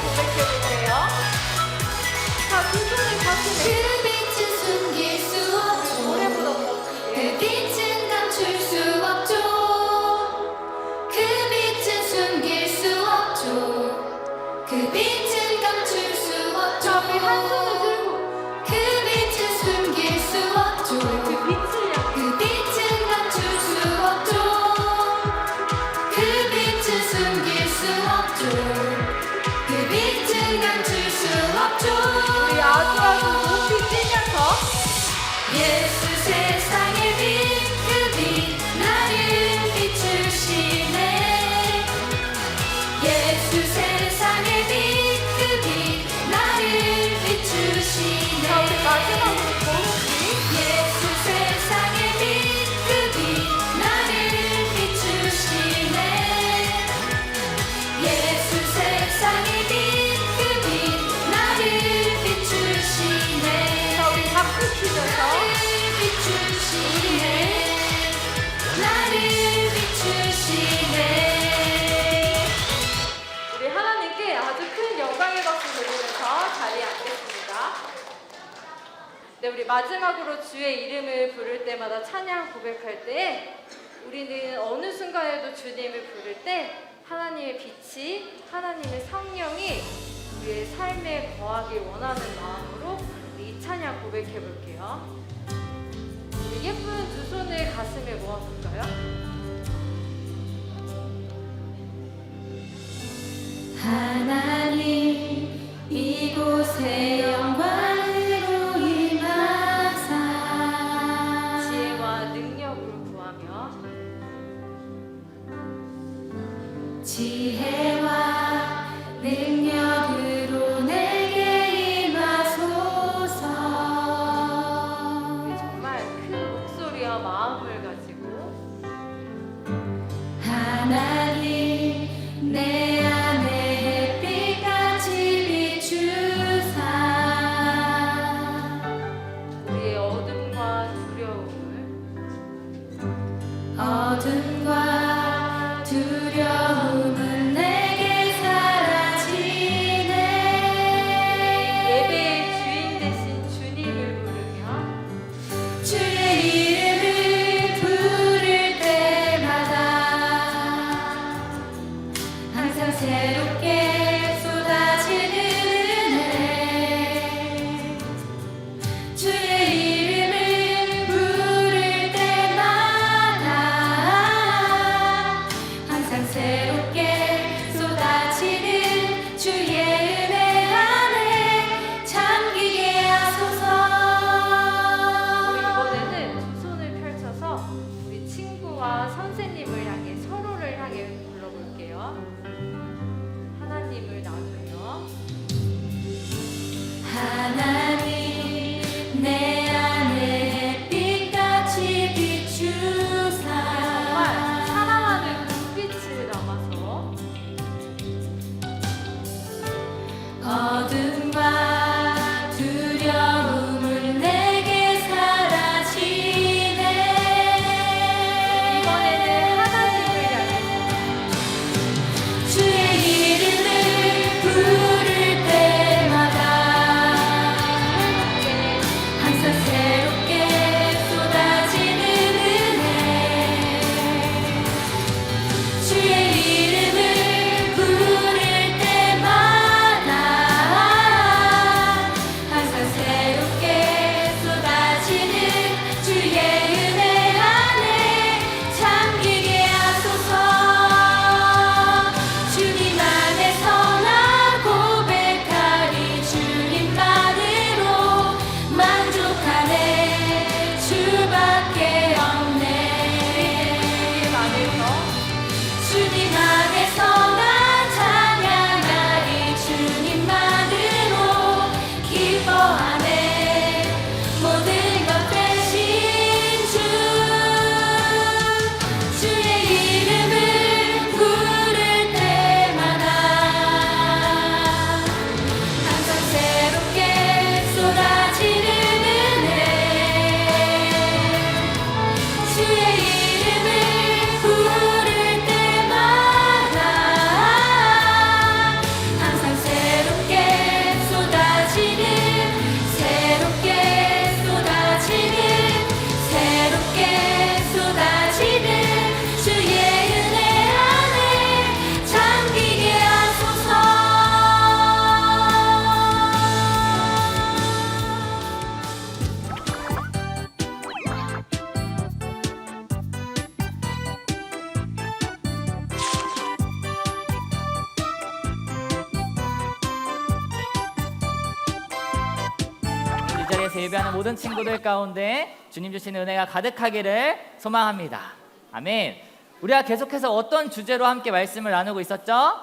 고백해주세요. 자, 두 손을 같이 내밀어. 우리 마지막으로 주의 이름을 부를 때마다 찬양 고백할 때에 우리는 어느 순간에도 주님을 부를 때 하나님의 빛이 하나님의 성령이 우리의 삶에 거하기 원하는 마음으로 이 찬양 고백해 볼게요. 예쁜 두 손을 가슴에 모아볼까요? ถึงวัน 선생님을 향해 서로를 향해 불러볼게요. 예배하는 모든 친구들 가운데 주님 주시는 은혜가 가득하기를 소망합니다. 아멘. 우리가 계속해서 어떤 주제로 함께 말씀을 나누고 있었죠?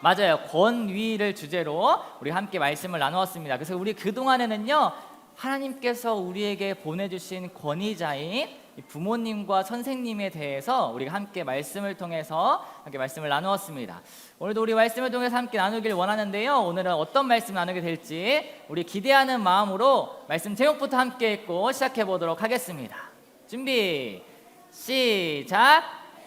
맞아요. 권위를 주제로 우리 함께 말씀을 나누었습니다. 그래서 우리 그동안에는요. 하나님께서 우리에게 보내주신 권위자인 이 부모님과 선생님에 대해서 우리가 함께 말씀을 통해서 함께 말씀을 나누었습니다. 오늘도 우리 말씀을 통해서 함께 나누길 원하는데요. 오늘은 어떤 말씀 나누게 될지 우리 기대하는 마음으로 말씀 제목부터 함께 읽고 시작해 보도록 하겠습니다. 준비 시작.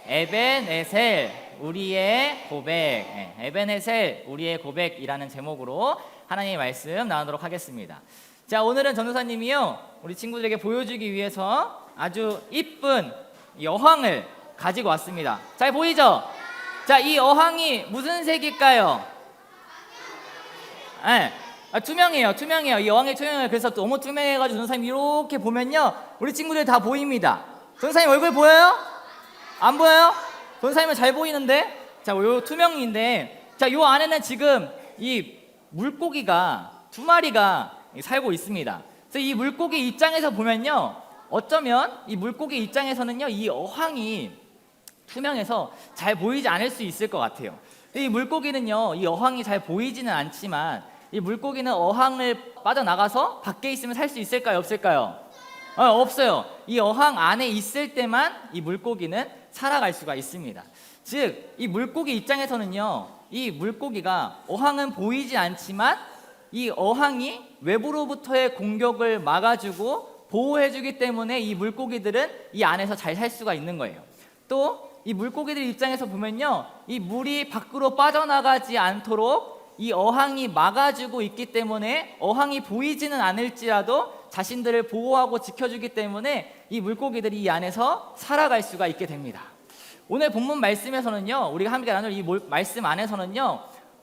에벤에셀 우리의 고백. 네, 에벤에셀 우리의 고백이라는 제목으로 하나님의 말씀 나누도록 하겠습니다. 자 오늘은 전도사님이요 우리 친구들에게 보여주기 위해서 아주 이쁜 여황을 가지고 왔습니다. 잘 보이죠? 자 이 어항이 무슨 색일까요? 네. 아, 투명해요, 투명해요. 이 어항이 투명해요. 그래서 너무 투명해가지고 전사님 이렇게 보면요, 우리 친구들 다 보입니다. 전사님 얼굴 보여요? 안 보여요? 전사님은 잘 보이는데, 자, 요 투명인데, 자, 요 안에는 지금 이 물고기가 두 마리가 살고 있습니다. 그래서 이 물고기 입장에서 보면요, 어쩌면 이 물고기 입장에서는요, 이 어항이 투명해서 잘 보이지 않을 수 있을 것 같아요. 이 물고기는요, 이 어항이 잘 보이지는 않지만 이 물고기는 어항을 빠져나가서 밖에 있으면 살 수 있을까요, 없을까요? 어, 없어요. 이 어항 안에 있을 때만 이 물고기는 살아갈 수가 있습니다. 즉, 이 물고기 입장에서는요, 이 물고기가 어항은 보이지 않지만 이 어항이 외부로부터의 공격을 막아주고 보호해주기 때문에 이 물고기들은 이 안에서 잘 살 수가 있는 거예요. 또 이 물고기들 입장에서 보면요, 이 물이 밖으로 빠져나가지 않도록 이 어항이 막아주고 있기 때문에 어항이 보이지는 않을지라도 자신들을 보호하고 지켜주기 때문에 이 물고기들이 이 안에서 살아갈 수가 있게 됩니다. 오늘 본문 말씀에서는요, 우리가 함께 나눌 이 몰- 말씀 안에서는요,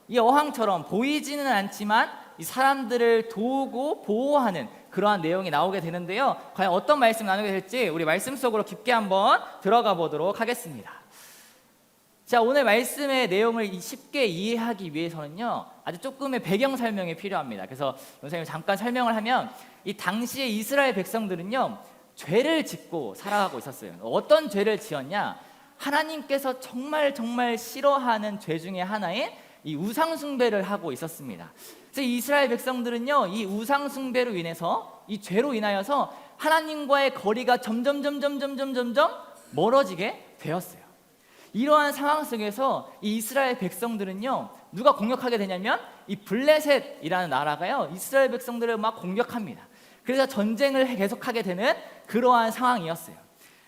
이 어항처럼 보이지는 않지만 이 사람들을 도우고 보호하는 그러한 내용이 나오게 되는데요. 과연 어떤 말씀 나누게 될지 우리 말씀 속으로 깊게 한번 들어가 보도록 하겠습니다. 자, 오늘 말씀의 내용을 쉽게 이해하기 위해서는요, 아주 조금의 배경 설명이 필요합니다. 그래서 선생님 잠깐 설명을 하면, 이 당시에 이스라엘 백성들은요, 죄를 짓고 살아가고 있었어요. 어떤 죄를 지었냐? 하나님께서 정말 정말 싫어하는 죄 중에 하나인 이 우상숭배를 하고 있었습니다. 그래서 이 이스라엘 백성들은요, 이 우상 숭배로 인해서, 이 죄로 인하여서 하나님과의 거리가 점점 점점 점점 점점 멀어지게 되었어요. 이러한 상황 속에서 이 이스라엘 백성들은요 누가 공격하게 되냐면 이 블레셋이라는 나라가요 이스라엘 백성들을 막 공격합니다. 그래서 전쟁을 계속하게 되는 그러한 상황이었어요.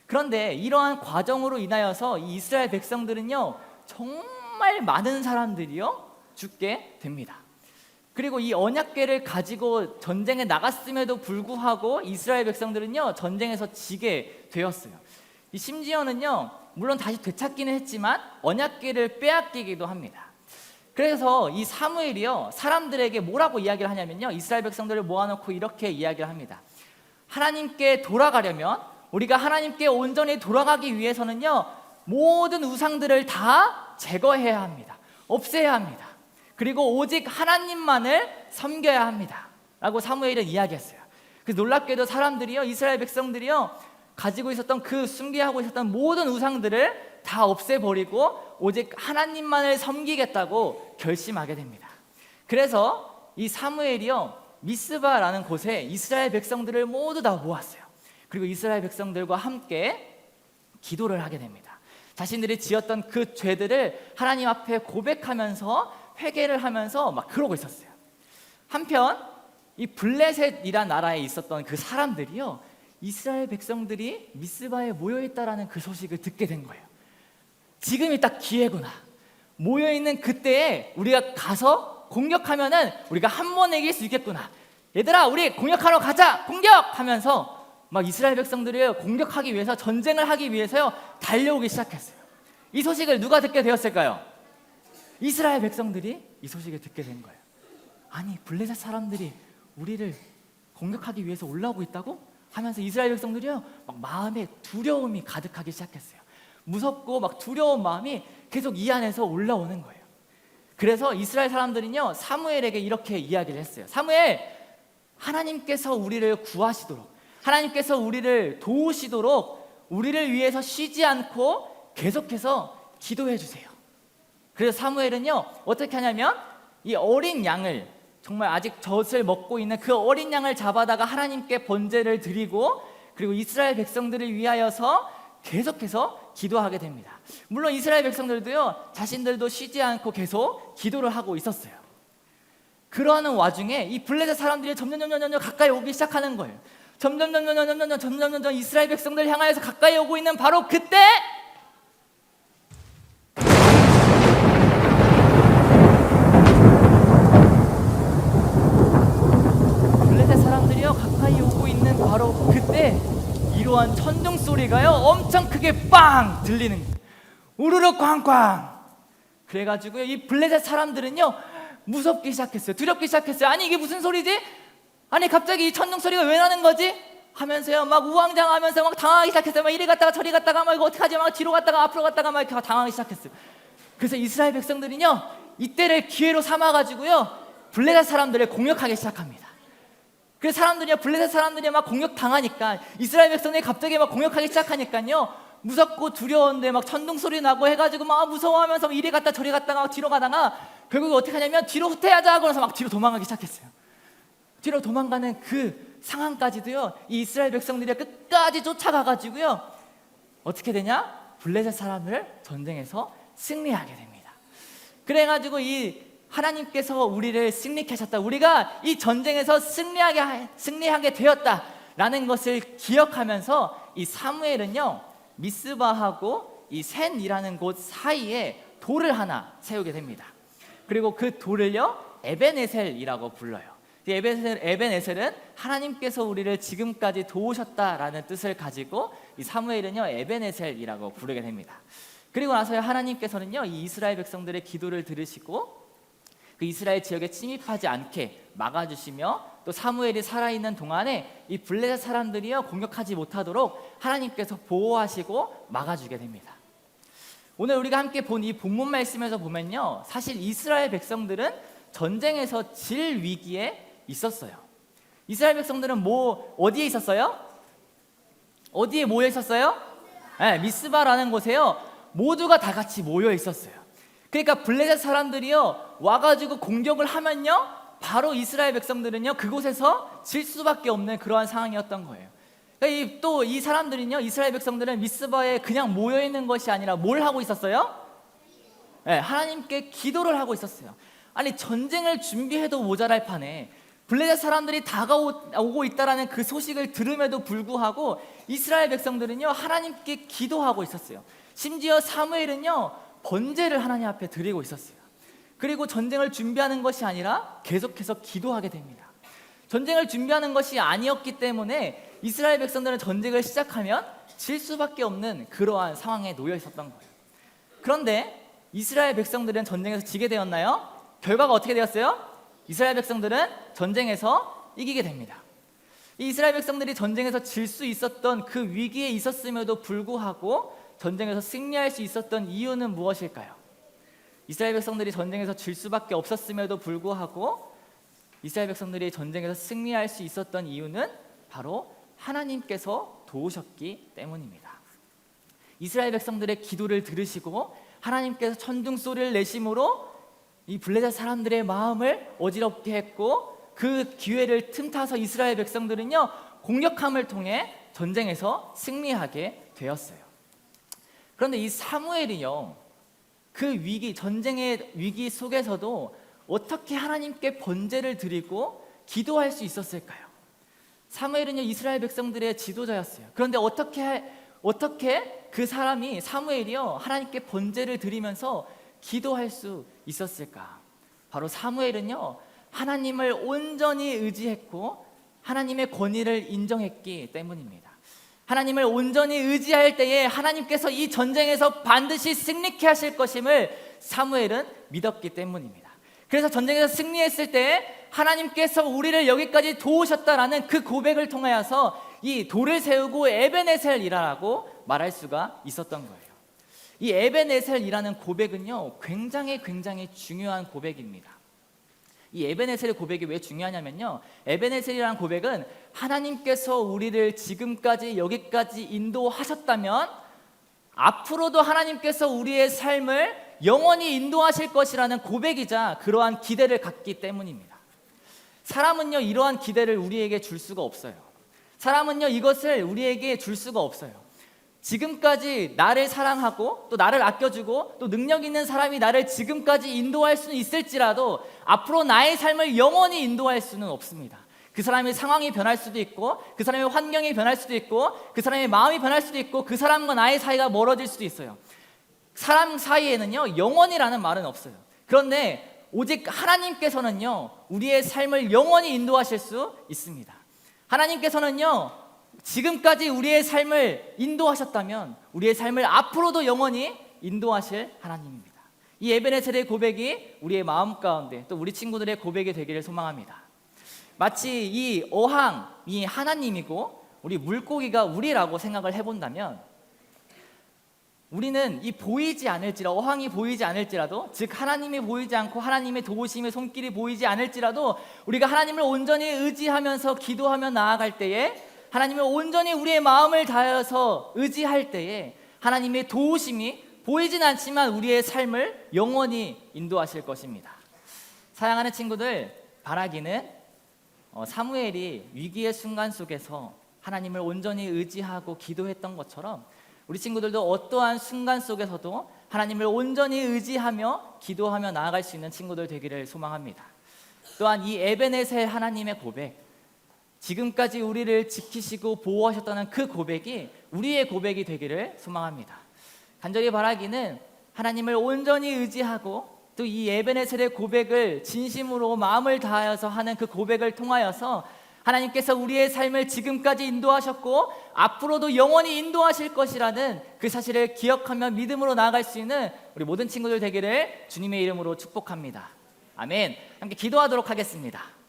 그런데 이러한 과정으로 인하여서 이 이스라엘 백성들은요 정말 많은 사람들이요 죽게 됩니다. 그리고 이 언약궤를 가지고 전쟁에 나갔음에도 불구하고 이스라엘 백성들은요 전쟁에서 지게 되었어요. 이 심지어는요 물론 다시 되찾기는 했지만 언약궤를 빼앗기기도 합니다. 그래서 이 사무엘이요 사람들에게 뭐라고 이야기를 하냐면요 이스라엘 백성들을 모아놓고 이렇게 이야기를 합니다. 하나님께 돌아가려면 우리가 하나님께 온전히 돌아가기 위해서는요 모든 우상들을 다 제거해야 합니다. 없애야 합니다. 그리고 오직 하나님만을 섬겨야 합니다. 라고 사무엘은 이야기했어요. 그 놀랍게도 사람들이요 이스라엘 백성들이요 가지고 있었던 그 숭배하고 있었던 모든 우상들을 다 없애버리고 오직 하나님만을 섬기겠다고 결심하게 됩니다. 그래서 이 사무엘이요 미스바라는 곳에 이스라엘 백성들을 모두 다 모았어요. 그리고 이스라엘 백성들과 함께 기도를 하게 됩니다. 자신들이 지었던 그 죄들을 하나님 앞에 고백하면서 회개를 하면서 막 그러고 있었어요. 한편 이 블레셋이란 나라에 있었던 그 사람들이요 이스라엘 백성들이 미스바에 모여 있다라는 그 소식을 듣게 된 거예요. 지금이 딱 기회구나. 모여 있는 그때에 우리가 가서 공격하면은 우리가 한 번에 이길 수 있겠구나. 얘들아, 우리 공격하러 가자. 공격 하면서 막 이스라엘 백성들이 공격하기 위해서 전쟁을 하기 위해서요 달려오기 시작했어요. 이 소식을 누가 듣게 되었을까요? 이스라엘 백성들이 이 소식을 듣게 된 거예요. 아니 블레셋 사람들이 우리를 공격하기 위해서 올라오고 있다고 하면서 이스라엘 백성들이요 막 마음에 두려움이 가득하기 시작했어요. 무섭고 막 두려운 마음이 계속 이 안에서 올라오는 거예요. 그래서 이스라엘 사람들은요 사무엘에게 이렇게 이야기를 했어요. 사무엘, 하나님께서 우리를 구하시도록 하나님께서 우리를 도우시도록 우리를 위해서 쉬지 않고 계속해서 기도해 주세요. 그래서 사무엘은요 어떻게 하냐면 이 어린 양을 정말 아직 젖을 먹고 있는 그 어린 양을 잡아다가 하나님께 번제를 드리고 그리고 이스라엘 백성들을 위하여서 계속해서 기도하게 됩니다. 물론 이스라엘 백성들도요 자신들도 쉬지 않고 계속 기도를 하고 있었어요. 그러는 와중에 이 블레셋 사람들이 점점 점점 점점 가까이 오기 시작하는 거예요. 점점 점점 점점 점점 점점 점점 이스라엘 백성들 향하여서 가까이 오고 있는 바로 그때 블레셋 사람들이요 가까이 오고 있는 바로 그때 이러한 천둥 소리가요 엄청 크게 빵 들리는 거예요. 우르르 꽝꽝. 그래가지고 이 블레셋 사람들은요 무섭기 시작했어요. 두렵기 시작했어요. 아니 이게 무슨 소리지? 아니 갑자기 이 천둥 소리가 왜 나는 거지? 하면서요 막 우왕장하면서 막 당하기 시작했어요. 막 이리 갔다가 저리 갔다가 막 이거 어떡하지? 막 뒤로 갔다가 앞으로 갔다가 막 이렇게 당하기 시작했어요. 그래서 이스라엘 백성들은요 이때를 기회로 삼아가지고요 블레셋 사람들을 공격하기 시작합니다. 그래서 사람들이요 블레셋 사람들이 막 공격 당하니까 이스라엘 백성들이 갑자기 막 공격하기 시작하니까요 무섭고 두려운데 막 천둥 소리 나고 해가지고 막 무서워하면서 막 이리 갔다 저리 갔다가 막 뒤로 가다가 결국에 어떻게 하냐면 뒤로 후퇴하자 그래서 막 뒤로 도망가기 시작했어요. 뒤로 도망가는 그 상황까지도요 이 이스라엘 백성들이 끝까지 쫓아가가지고요 어떻게 되냐 블레셋 사람을 전쟁에서 승리하게 됩니다. 그래가지고 이 하나님께서 우리를 승리케 하셨다. 우리가 이 전쟁에서 승리하게 하- 승리하게 되었다라는 것을 기억하면서 이 사무엘은요 미스바하고 이 센이라는 곳 사이에 돌을 하나 세우게 됩니다. 그리고 그 돌을요 에베네셀이라고 불러요. 이 에베네셀, 에베네셀은 하나님께서 우리를 지금까지 도우셨다라는 뜻을 가지고 이 사무엘은요 에베네셀이라고 부르게 됩니다. 그리고 나서 하나님께서는요 이 이스라엘 백성들의 기도를 들으시고 그 이스라엘 지역에 침입하지 않게 막아주시며 또 사무엘이 살아있는 동안에 이 블레셋 사람들이요 공격하지 못하도록 하나님께서 보호하시고 막아주게 됩니다. 오늘 우리가 함께 본 이 본문 말씀에서 보면요 사실 이스라엘 백성들은 전쟁에서 질 위기에 있었어요. 이스라엘 백성들은 뭐 어디에 있었어요? 어디에 모여 있었어요? 네, 미스바라는 곳에요. 모두가 다 같이 모여 있었어요. 그러니까 블레셋 사람들이요 와가지고 공격을 하면요 바로 이스라엘 백성들은요 그곳에서 질 수밖에 없는 그러한 상황이었던 거예요. 그러니까 또이 사람들은요 이스라엘 백성들은 미스바에 그냥 모여 있는 것이 아니라 뭘 하고 있었어요? 네, 하나님께 기도를 하고 있었어요. 아니 전쟁을 준비해도 모자랄 판에 블레셋 사람들이 다가오고 있다라는 그 소식을 들음에도 불구하고 이스라엘 백성들은요 하나님께 기도하고 있었어요. 심지어 사무엘은요 번제를 하나님 앞에 드리고 있었어요. 그리고 전쟁을 준비하는 것이 아니라 계속해서 기도하게 됩니다. 전쟁을 준비하는 것이 아니었기 때문에 이스라엘 백성들은 전쟁을 시작하면 질 수밖에 없는 그러한 상황에 놓여 있었던 거예요. 그런데 이스라엘 백성들은 전쟁에서 지게 되었나요? 결과가 어떻게 되었어요? 이스라엘 백성들은 전쟁에서 이기게 됩니다. 이 이스라엘 백성들이 전쟁에서 질 수 있었던 그 위기에 있었음에도 불구하고 전쟁에서 승리할 수 있었던 이유는 무엇일까요? 이스라엘 백성들이 전쟁에서 질 수밖에 없었음에도 불구하고 이스라엘 백성들이 전쟁에서 승리할 수 있었던 이유는 바로 하나님께서 도우셨기 때문입니다. 이스라엘 백성들의 기도를 들으시고 하나님께서 천둥 소리를 내심으로 이 블레셋 사람들의 마음을 어지럽게 했고 그 기회를 틈타서 이스라엘 백성들은요 공격함을 통해 전쟁에서 승리하게 되었어요. 그런데 이 사무엘이요 그 위기 전쟁의 위기 속에서도 어떻게 하나님께 번제를 드리고 기도할 수 있었을까요? 사무엘은요 이스라엘 백성들의 지도자였어요. 그런데 어떻게 어떻게 그 사람이 사무엘이요 하나님께 번제를 드리면서 기도할 수 있었을까? 바로 사무엘은요 하나님을 온전히 의지했고 하나님의 권위를 인정했기 때문입니다. 하나님을 온전히 의지할 때에 하나님께서 이 전쟁에서 반드시 승리케 하실 것임을 사무엘은 믿었기 때문입니다. 그래서 전쟁에서 승리했을 때 하나님께서 우리를 여기까지 도우셨다라는 그 고백을 통하여서 이 돌을 세우고 에베네셀이라고 말할 수가 있었던 거예요. 이 에베네셀이라는 고백은요 굉장히 굉장히 중요한 고백입니다. 이 에베네셀의 고백이 왜 중요하냐면요. 에베네셀이라는 고백은 하나님께서 우리를 지금까지 여기까지 인도하셨다면 앞으로도 하나님께서 우리의 삶을 영원히 인도하실 것이라는 고백이자 그러한 기대를 갖기 때문입니다. 사람은요, 이러한 기대를 우리에게 줄 수가 없어요. 사람은요, 이것을 우리에게 줄 수가 없어요. 지금까지 나를 사랑하고 또 나를 아껴주고 또 능력 있는 사람이 나를 지금까지 인도할 수는 있을지라도 앞으로 나의 삶을 영원히 인도할 수는 없습니다. 그 사람의 상황이 변할 수도 있고 그 사람의 환경이 변할 수도 있고 그 사람의 마음이 변할 수도 있고 그 사람과 나의 사이가 멀어질 수도 있어요. 사람 사이에는요 영원이라는 말은 없어요. 그런데 오직 하나님께서는요 우리의 삶을 영원히 인도하실 수 있습니다. 하나님께서는요 지금까지 우리의 삶을 인도하셨다면 우리의 삶을 앞으로도 영원히 인도하실 하나님입니다. 이 에베네셀의 고백이 우리의 마음 가운데 또 우리 친구들의 고백이 되기를 소망합니다. 마치 이 어항이 하나님이고 우리 물고기가 우리라고 생각을 해본다면 우리는 이 보이지 않을지라 어항이 보이지 않을지라도 즉 하나님이 보이지 않고 하나님의 도우심의 손길이 보이지 않을지라도 우리가 하나님을 온전히 의지하면서 기도하며 나아갈 때에 하나님을 온전히 우리의 마음을 다해서 의지할 때에 하나님의 도우심이 보이진 않지만 우리의 삶을 영원히 인도하실 것입니다. 사랑하는 친구들 바라기는 어, 사무엘이 위기의 순간 속에서 하나님을 온전히 의지하고 기도했던 것처럼 우리 친구들도 어떠한 순간 속에서도 하나님을 온전히 의지하며 기도하며 나아갈 수 있는 친구들 되기를 소망합니다. 또한 이 에베네셀 하나님의 고백, 지금까지 우리를 지키시고 보호하셨다는 그 고백이 우리의 고백이 되기를 소망합니다. 간절히 바라기는 하나님을 온전히 의지하고 또이 에베네셀의 고백을 진심으로 마음을 다하여서 하는 그 고백을 통하여서 하나님께서 우리의 삶을 지금까지 인도하셨고 앞으로도 영원히 인도하실 것이라는 그 사실을 기억하며 믿음으로 나아갈 수 있는 우리 모든 친구들 되기를 주님의 이름으로 축복합니다. 아멘. 함께 기도하도록 하겠습니다.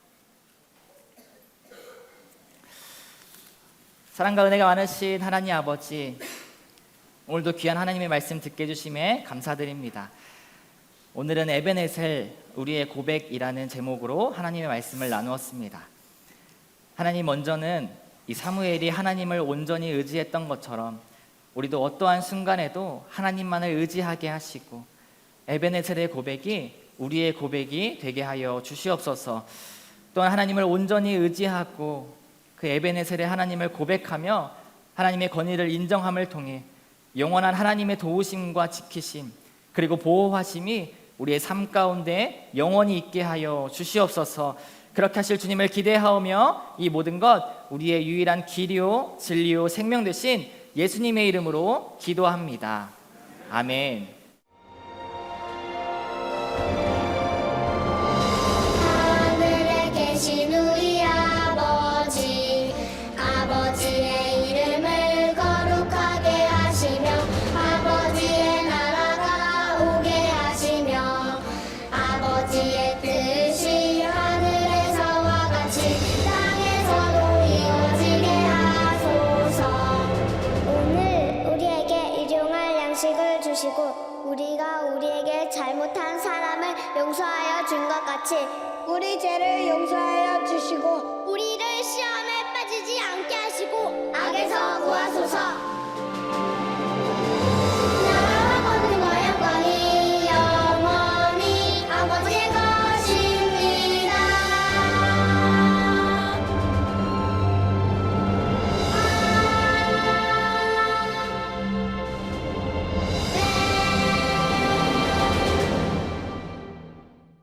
사랑과 은혜가 많으신 하나님 아버지, 오늘도 귀한 하나님의 말씀 듣게 해주심에 감사드립니다. 오늘은 에베네셀 우리의 고백이라는 제목으로 하나님의 말씀을 나누었습니다. 하나님 먼저는 이 사무엘이 하나님을 온전히 의지했던 것처럼 우리도 어떠한 순간에도 하나님만을 의지하게 하시고 에베네셀의 고백이 우리의 고백이 되게 하여 주시옵소서. 또한 하나님을 온전히 의지하고 그 에베네셀의 하나님을 고백하며 하나님의 권위를 인정함을 통해 영원한 하나님의 도우심과 지키심 그리고 보호하심이 우리의 삶 가운데 영원히 있게 하여 주시옵소서. 그렇게 하실 주님을 기대하오며 이 모든 것 우리의 유일한 길이요 진리요 생명 되신 예수님의 이름으로 기도합니다. 아멘. 용서하여 준 것 같이 우리 죄를 용서하여 주시고